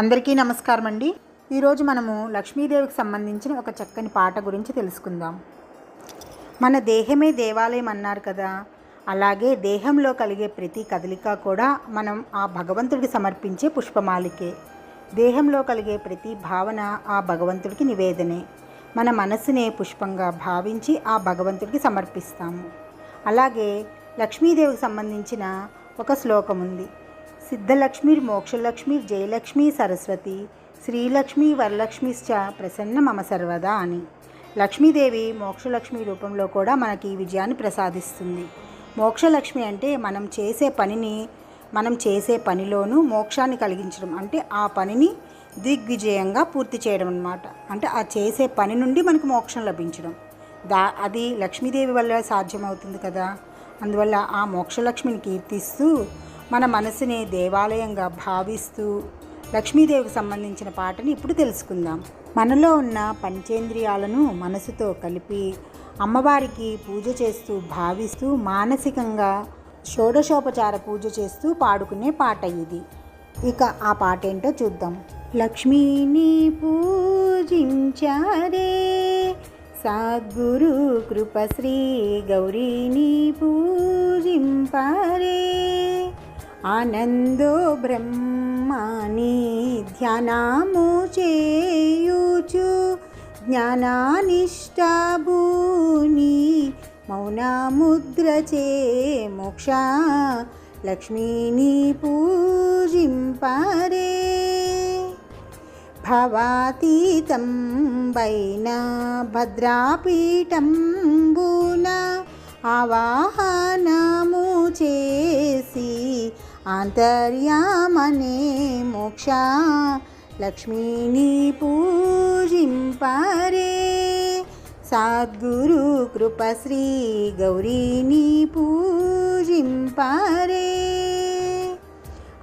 అందరికీ నమస్కారం అండి ఈరోజు మనము లక్ష్మీదేవికి సంబంధించిన ఒక చక్కని పాట గురించి తెలుసుకుందాం. మన దేహమే దేవాలయం అన్నారు కదా అలాగే దేహంలో కలిగే ప్రతి కదలిక కూడా మనం ఆ భగవంతుడికి సమర్పించే పుష్పమాలికే. దేహంలో కలిగే ప్రతి భావన ఆ భగవంతుడికి నివేదనే. మన మనసునే పుష్పంగా భావించి ఆ భగవంతుడికి సమర్పిస్తాము. అలాగే లక్ష్మీదేవికి సంబంధించిన ఒక శ్లోకం ఉంది సిద్ధలక్ష్మీర్ మోక్షలక్ష్మీర్ జయలక్ష్మి సరస్వతి శ్రీలక్ష్మి వరలక్ష్మిశ్చ ప్రసన్న మమ సర్వదా అని. లక్ష్మీదేవి మోక్షలక్ష్మి రూపంలో కూడా మనకి ఈ విజయాన్ని ప్రసాదిస్తుంది. మోక్షలక్ష్మి అంటే మనం చేసే పనిని మనం చేసే పనిలోనూ మోక్షాన్ని కలిగించడం. అంటే ఆ పనిని దిగ్విజయంగా పూర్తి చేయడం అన్నమాట. అంటే ఆ చేసే పని నుండి మనకు మోక్షం లభించడం. దా అది లక్ష్మీదేవి వల్ల సాధ్యమవుతుంది కదా. అందువల్ల ఆ మోక్షలక్ష్మిని కీర్తిస్తూ మన మనసునే దేవాలయంగా భావిస్తూ లక్ష్మీదేవికి సంబంధించిన పాటని ఇప్పుడు తెలుసుకుందాం. మనలో ఉన్న పంచేంద్రియాలను మనసుతో కలిపి అమ్మవారికి పూజ చేస్తూ భావిస్తూ మానసికంగా షోడశోపచార పూజ చేస్తూ పాడుకునే పాట ఇది. ఇక ఆ పాట ఏంటో చూద్దాం. లక్ష్మీని పూజించారే సద్గురు కృపశ్రీ గౌరీని పూజింపరే. ఆనందో బ్రహ్మాని ధ్యానము చేయుచు జ్ఞానానిష్టాభూని మౌనముద్ర చే మోక్ష లక్ష్మీని పూజింపరే. భవాతీతం వైన భద్రాపీఠం భద్రాపీఠంబున ఆవాహనము చేసి ఆంతర్యామనే మోక్ష లక్ష్మీని పూజింపరే. సద్గురు కృప శ్రీ గౌరీని పూజింపరే.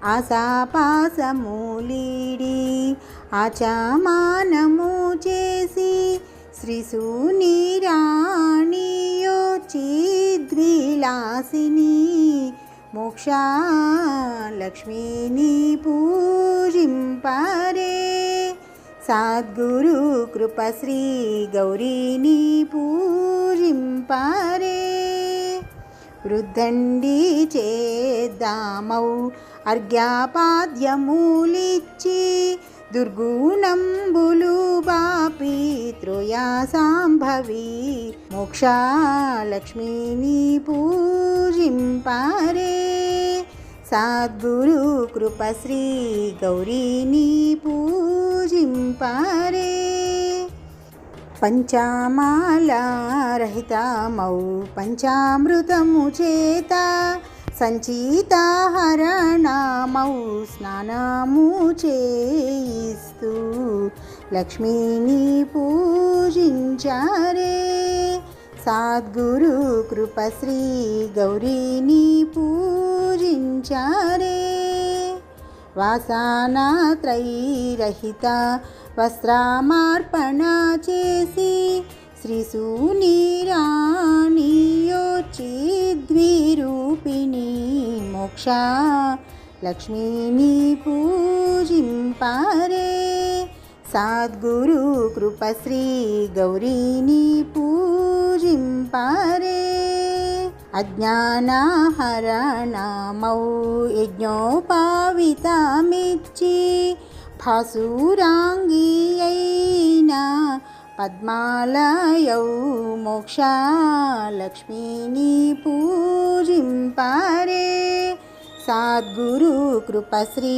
ఆశాపాసమూలీడి ఆచమానము చేసి శ్రీ సునీరాణియో చిద్విలాసిని మోక్ష లక్ష్మీని పూజింపారే. సద్గురు కృప శ్రీ గౌరీని పూజింపారే. వృద్ధండి చేద్దామౌ అర్ఘ్యాపాద్యమూలిచ్చి దుర్గుణంబులు బాపి త్రోయా సాంభవి మోక్ష లక్ష్మీని పూజింపరే. సద్గురు కృప శ్రీ గౌరీని పూజింపారే. పంచామాలారహితమౌ పంచామృతము చేత సంచీతాహరణమౌ స్నానము చేయిస్తూ లక్ష్మీని పూజించారే. సద్గురు కృప శ్రీ గౌరీని పూజించారే. వాసానా త్రైరహిత వస్త్రామార్పణ చేసి శ్రీసునీరాణియోచిద్విరూపిణి మోక్ష లక్ష్మీని పూజింపారే. సద్గురు కృప శ్రీ గౌరీని పూజింపారే. అజ్ఞానహరణమౌ యజ్ఞోపావితమిచ్చి భాసురాంగి అయిన పద్మాలయౌ మోక్ష లక్ష్మీని పూజింపారే. సద్గురు కృపశ్రీ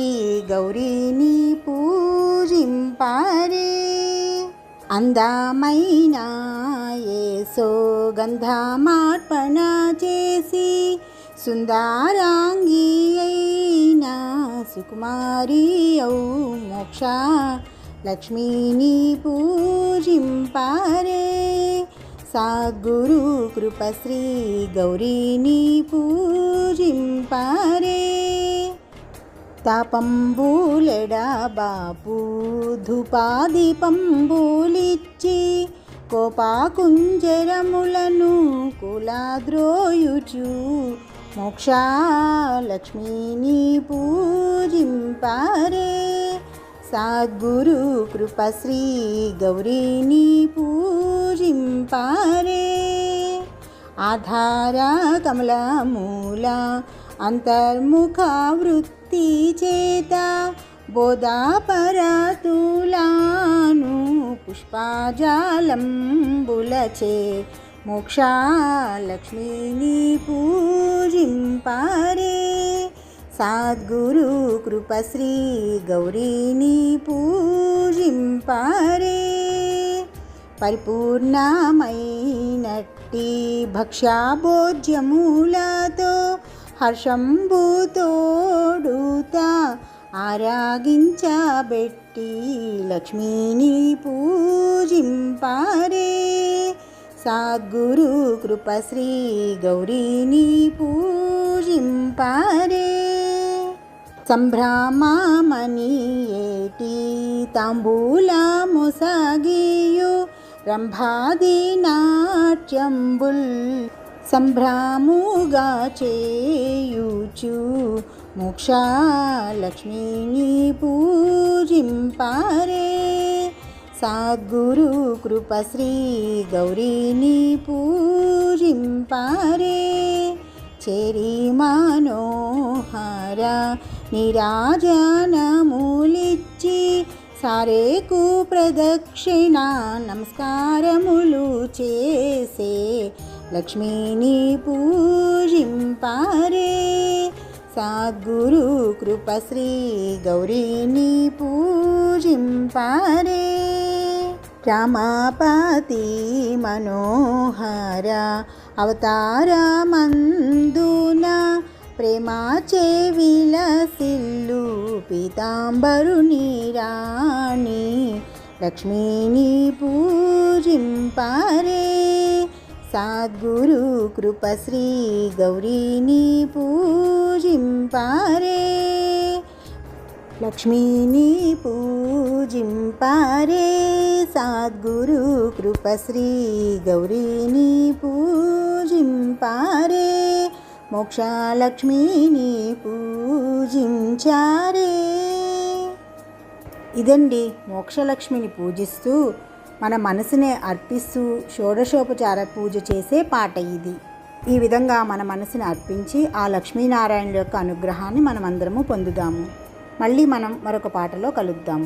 గౌరీని పూజింపరే. అందమైన ఏసో గంధమార్పణ చేసి సుందరాంగి అయిన సుకుమారి ఔ మోక్ష లక్ష్మీని పూజింపరే. సద్గురు కృప శ్రీ గౌరీని పూజింపారే తాపంబూలెడా బాపు ధూపాదీపంబూలిచ్చి కోపాకుంజరములను కులాద్రోయుచు మోక్ష లక్ష్మీని సద్గురు కృపశ్రీ గౌరీని పూజింపారే. ఆధార కమలమూల అంతర్ముఖ వృత్తి చేత బోధాపరతులాను పుష్పాజాలంబులచే మోక్షాలక్ష్మిని పూజింపారే. సద్గురు కృపశ్రీ గౌరీని పూజింపారే. పరిపూర్ణమైనట్టి భక్ష్యాభోజ్యములతో హర్షంబుతోడుతా ఆరాగించబెట్టి లక్ష్మీని పూజింపారే. సద్గురు కృపశ్రీ గౌరీని పూజింపారే. సంభ్రమమని ఏటి తాంబూలముసగియు రంభాది నాట్యంబుల్ సంభ్రముగా చేయుచు మోక్షలక్ష్మిని పూజింపారే. సాద్గురు కృప శ్రీ గౌరీని పూజింపారే. చెరి మనోహారా నిరాజనములిచ్చి సారేకు ప్రదక్షిణ నమస్కారములు చేసే లక్ష్మీని పూజింపారే. సద్గురు కృపశ్రీ గౌరీని పూజింపారే. రామాపతి మనోహర అవతారమందున ప్రేమాచే విలసిల్లు పీతాంబరుని రాణి లక్ష్మీని పూజింపారే. సద్గురు కృపశ్రీ గౌరీని పూజింపారే. లక్ష్మీని పూజింపారే. సద్గురు కృపశ్రీ గౌరీని పూజింపారే. మోక్షలక్ష్మిని పూజించారే. ఇదండి మోక్షలక్ష్మిని పూజిస్తూ మన మనసునే అర్పిస్తూ షోడశోపచార పూజ చేసే పాట ఇది. ఈ విధంగా మన మనసుని అర్పించి ఆ లక్ష్మీనారాయణుల యొక్క అనుగ్రహాన్ని మనమందరము పొందుదాము. మళ్ళీ మనం మరొక పాటలో కలుద్దాము.